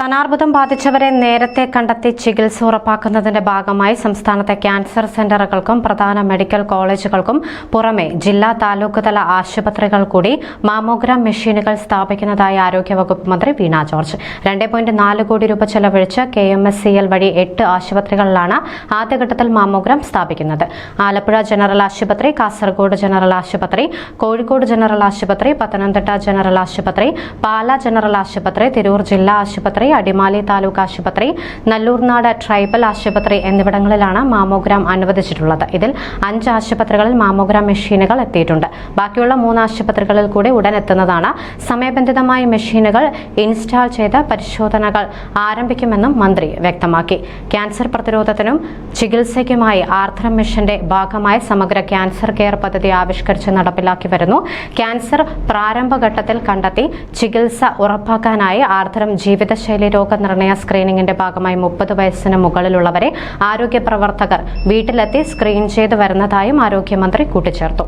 സ്ഥാനാർബുദം ബാധിച്ചവരെ നേരത്തെ കണ്ടെത്തി ചികിത്സ ഉറപ്പാക്കുന്നതിന്റെ ഭാഗമായി സംസ്ഥാനത്തെ ക്യാൻസർ സെന്ററുകൾക്കും പ്രധാന മെഡിക്കൽ കോളേജുകൾക്കും പുറമെ ജില്ലാ താലൂക്ക് തല ആശുപത്രികൾ കൂടി മാമോഗ്രാം മെഷീനുകൾ സ്ഥാപിക്കുന്നതായി ആരോഗ്യവകുപ്പ് മന്ത്രി വീണ ജോർജ്. രണ്ട് പോയിന്റ് നാല് കോടി രൂപ ചെലവഴിച്ച് K M S C L വഴി എട്ട് ആശുപത്രികളിലാണ് ആദ്യഘട്ടത്തിൽ മാമോഗ്രാം സ്ഥാപിക്കുന്നത്. ആലപ്പുഴ ജനറൽ ആശുപത്രി കാസർഗോഡ് ജനറൽ ആശുപത്രി കോഴിക്കോട് ജനറൽ ആശുപത്രി പത്തനംതിട്ട ജനറൽ ആശുപത്രി പാലാ ജനറൽ ആശുപത്രി തിരൂർ ജില്ലാ ആശുപത്രി അടിമാലി താലൂക്ക് ആശുപത്രി നല്ലൂർനാട് ട്രൈബൽ ആശുപത്രി എന്നിവിടങ്ങളിലാണ് മാമോഗ്രാം അനുവദിച്ചിട്ടുള്ളത്. ഇതിൽ അഞ്ച് ആശുപത്രികളിൽ മാമോഗ്രാം മെഷീനുകൾ എത്തിയിട്ടുണ്ട്. ബാക്കിയുള്ള മൂന്ന് ആശുപത്രികളിൽ കൂടി ഉടൻ എത്തുന്നതാണ്. സമയബന്ധിതമായി മെഷീനുകൾ ഇൻസ്റ്റാൾ ചെയ്ത് പരിശോധനകൾ ആരംഭിക്കുമെന്നും മന്ത്രി വ്യക്തമാക്കി. ക്യാൻസർ പ്രതിരോധത്തിനും ചികിത്സയ്ക്കുമായി ആർദ്രം മിഷന്റെ ഭാഗമായി സമഗ്ര ക്യാൻസർ കെയർ പദ്ധതി ആവിഷ്കരിച്ച് നടപ്പിലാക്കി വരുന്നു. ക്യാൻസർ പ്രാരംഭഘട്ടത്തിൽ കണ്ടെത്തി ചികിത്സ ഉറപ്പാക്കാനായി ആർദ്രം ജീവിതശൈലി രോഗനിർണയ സ്ക്രീനിങ്ങിന്റെ ഭാഗമായി മുപ്പത് വയസ്സിന് മുകളിലുള്ളവരെ ആരോഗ്യ പ്രവർത്തകർ വീട്ടിലെത്തി സ്ക്രീൻ ചെയ്തു വരുന്നതായും ആരോഗ്യമന്ത്രി കൂട്ടിച്ചേർത്തു.